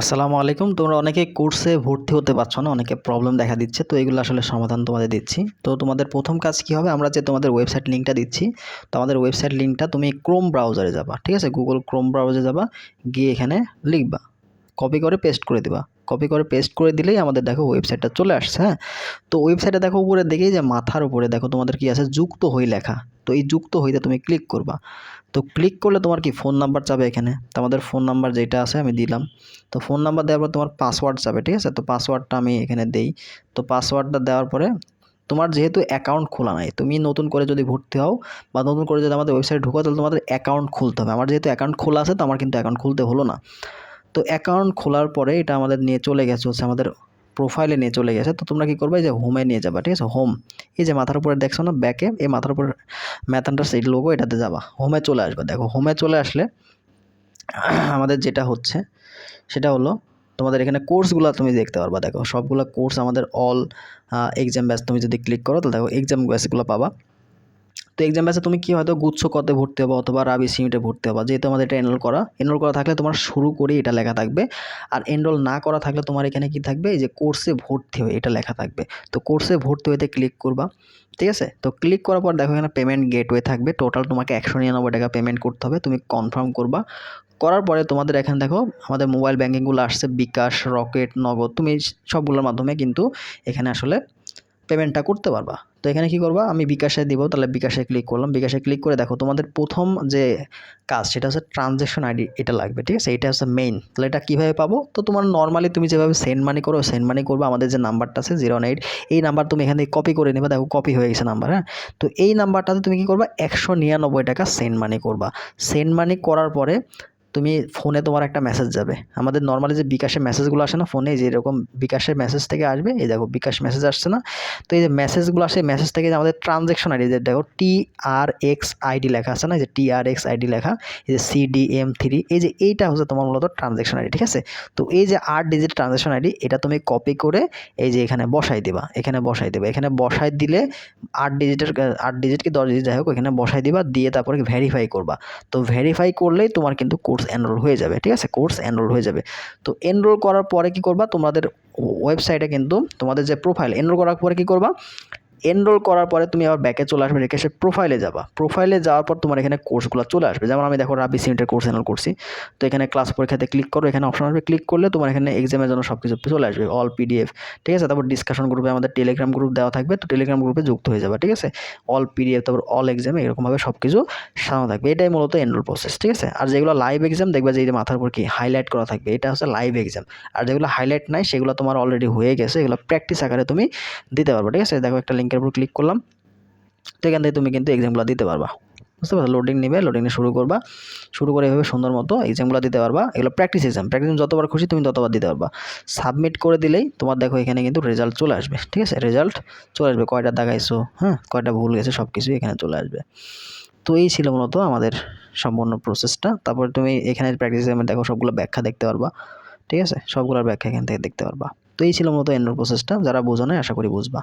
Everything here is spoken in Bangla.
আসসালামু আলাইকুম। তোমরা অনেকে কোর্সে ভর্তি হতে পারছ না, অনেকে প্রবলেম দেখা দিচ্ছে, তো এগুলো আসলে সমাধান তোমাদের দিচ্ছি। তো তোমাদের প্রথম কাজ কি হবে? আমরা যে তোমাদের ওয়েবসাইট লিঙ্কটা দিচ্ছি, তো আমাদের ওয়েবসাইট লিঙ্কটা তুমি ক্রোম ব্রাউজারে যাবা, ঠিক আছে? গুগল ক্রোম ব্রাউজারে যাবা, গিয়ে এখানে লিখবা কপি করে পেস্ট করে দিবা। কপি করে পেস্ট করে দিলেই আমাদের দেখো ওয়েবসাইটটা চলে আসছে হ্যাঁ? তো ওয়েবসাইটে দেখো উপরে দেখেই যে মাথার উপরে দেখো তোমাদের কি আছে? যুক্ত হই লেখা। তো এই যুক্ত হইতে তুমি ক্লিক করবা। তো ক্লিক করলে তোমার কি ফোন নাম্বার যাবে এখানে? তো আমাদের ফোন নাম্বার যেটা আছে আমি দিলাম। তো ফোন নাম্বার দেওয়ার পর তোমার পাসওয়ার্ড যাবে ঠিক আছে? তো পাসওয়ার্ডটা আমি এখানে দেই। তো পাসওয়ার্ডটা দেওয়ার পরে তোমার যেহেতু অ্যাকাউন্ট খোলা নাই, তুমি নতুন করে যদি ভর্তি হও বা নতুন করে যদি আমাদের ওয়েবসাইট ঢুকো তাহলে তোমাদের অ্যাকাউন্ট খুলতে হবে। আমার যেহেতু অ্যাকাউন্ট খোলা আছে, তো আমার কিন্তু অ্যাকাউন্ট খুলতে হলো না। তো অ্যাকাউন্ট খোলার পরে এটা আমাদের নিয়ে চলে গেছে, হচ্ছে আমাদের প্রোফাইলে নিয়ে চলে গেছে। তো তোমরা কী করবে যে হোমে নিয়ে যাবা, ঠিক আছে? হোম এই যে মাথার উপরে দেখছ না ব্যাকে এই মাথার উপরে ম্যাথানটা সেই লোগো এটাতে যাবা। হোমে চলে আসবে। দেখো হোমে চলে আসলে আমাদের যেটা হচ্ছে, সেটা হলো তোমাদের এখানে কোর্সগুলো তুমি দেখতে পারবা। দেখো, সবগুলো কোর্স আমাদের অল এক্সাম ব্যাচ তুমি যদি ক্লিক করো, তাহলে দেখো এক্সাম ব্যাচগুলো পাবা। তো এক্সাম ব্যাচে তুমি কি হয়তো গুচ্ছ কতে ভর্তি হব অথবা রাবি সিমিটে ভর্তি হবা? যেহেতু আমাদের এটা এনরোল করা এনরোল করা থাকলে তোমার শুরু করেই এটা লেখা থাকবে। আর এনরোল না করা থাকলে তোমার এখানে কি থাকবে? এই যে কোর্সে ভর্তি হয়ে এটা লেখা থাকবে। তো কোর্সে ভর্তি হইতে ক্লিক করবা, ঠিক আছে? তো ক্লিক করার পর দেখো এখানে পেমেন্ট গেটওয়ে থাকবে। টোটাল তোমাকে একশো নিরানব্বই টাকা পেমেন্ট করতে হবে। তুমি কনফার্ম করবা। করার পরে তোমাদের এখানে দেখো, আমাদের মোবাইল ব্যাঙ্কিংগুলো আসছে। বিকাশ, রকেট, নগদ, তুমি সবগুলোর মাধ্যমে কিন্তু এখানে আসলে পেমেন্টটা করতে পারবা। তো এখানে কি করবা? আমি বিকাশে দিব, তাহলে বিকাশে ক্লিক করলাম। বিকাশে ক্লিক করে দেখো, তোমাদের প্রথম যে কাজ, সেটা হচ্ছে ট্রানজ্যাকশন আইডি এটা লাগবে, ঠিক আছে? এটা হচ্ছে মেইন তাহলে এটা কীভাবে পাবো? তো তোমার নর্মালি তুমি যেভাবে সেন্ড মানি করো সেন্ড মানি করব, আমাদের যে নাম্বারটা আছে জিরো এইট এই নাম্বার তুমি এখান থেকে কপি করে নেবে। দেখো কপি হয়ে গেছে নাম্বার হ্যাঁ? তো এই নাম্বারটাতে তুমি কী করবা? একশো নিরানব্বই টাকা সেন্ড মানি করবা। সেন্ড মানি করার পরে তুমি ফোনে তোমার একটা মেসেজ যাবে। আমাদের নর্মালি যে বিকাশের মেসেজগুলো আসে না ফোনে যে এরকম বিকাশের মেসেজ থেকে আসবে, এই দেখো বিকাশ মেসেজ আসছে না। তো এই যে মেসেজগুলো আসে মেসেজ থেকে আমাদের ট্রানজ্যাকশন আইডি যে দেখো টি আর এক্স আইডি লেখা আছে না যে টি আর এক্স আইডি লেখা, এই যে সি ডি এম থ্রি এই যে এইটা হচ্ছে তোমার মূলত ট্রানজ্যাকশন আইডি ঠিক আছে? তো এই যে আট ডিজিট ট্রানজ্যাকশন আইডি এটা তুমি কপি করে এই যে এখানে বসাই দিবা, এখানে বসাই দেবা। এখানে বসাই দিলে আট ডিজিটের আট ডিজিট কি দশ ডিজিট যাই হোক, এখানে বসাই দিবা, দিয়ে তারপরে ভেরিফাই করবা। তো ভেরিফাই করলেই তোমার কিন্তু কোর্স এনরোল হয়ে যাবে, ঠিক আছে? কোর্স এনরোল হয়ে যাবে। তো এনরোল করার পরে কি করবা? তোমাদের ওয়েবসাইটে কিন্তু তোমাদের যে প্রোফাইল এনরোল করার পরে কি করবা? এনরোল করার পরে তুমি আবার ব্যাকে চলে আসবে, রেখে প্রোফাইলে যাবা। প্রোফাইলে যাওয়ার পর তোমার এখানে কোর্সগুলো চলে আসবে। যেমন আমি দেখো রাবি সিমেন্টের কোর্স এনরোল করছি। তো এখানে ক্লাস পরীক্ষাতে ক্লিক করো, এখানে অপশন আসবে ক্লিক করলে তোমার এখানে এক্সামের জন্য সব কিছু চলে আসবে অল পিডিএফ ঠিক আছে? তারপর ডিসকাশন গ্রুপে আমাদের টেলিগ্রাম গ্রুপ দেওয়া থাকবে, তো টেলিগ্রাম গ্রুপে যুক্ত হয়ে যাবে, ঠিক আছে? অল পিডিএফ তারপর অল এক্সাম এরকমভাবে সব কিছু সাজানো থাকবে। এটাই মূলত এনরোল প্রসেস ঠিক আছে? আর যেগুলো লাইভ এক্সাম দেখবে যে মাথার উপর কি হাইলাইট করা থাকবে, এটা হচ্ছে লাইভ এক্সাম আর যেগুলো হাইলাইট নাই, সেগুলো তোমার অলরেডি হয়ে গেছে, এগুলো প্র্যাকটিস আকারে তুমি দিতে পারবে, ঠিক আছে? দেখো একটা লিঙ্কের উপর ক্লিক করলাম তো এখান থেকে তুমি কিন্তু এক্সামগুলো দিতে পারবা। বুঝতে পারছ? লোডিং নেবে লোডিং শুরু করবা। শুরু করে এভাবে সুন্দর মতো এক্সামগুলো দিতে পারবা। এগুলো প্র্যাকটিস এক্সাম প্র্যাকটিস যতবার খুশি তুমি ততবার দিতে পারবা। সাবমিট করে দিলেই তোমার দেখো এখানে কিন্তু রেজাল্ট চলে আসবে। ঠিক আছে? রেজাল্ট চলে আসবে। কয়টা দেখাইছো? হ্যাঁ? কয়টা ভুল গেছে? সব কিছুই এখানে চলে আসবে। তো এই ছিল মূলত আমাদের সম্পূর্ণ প্রসেসটা তারপরে তুমি এখানে প্র্যাকটিস এক্সামে দেখো সবগুলো ব্যাখ্যা দেখতে পারবা। ঠিক আছে? সবগুলোর ব্যাখ্যা এখান থেকে দেখতে পারবা। তো এই ছিল মূলত এন্ডোর প্রসেসটা যারা বোঝো না আশা করি বুঝবা।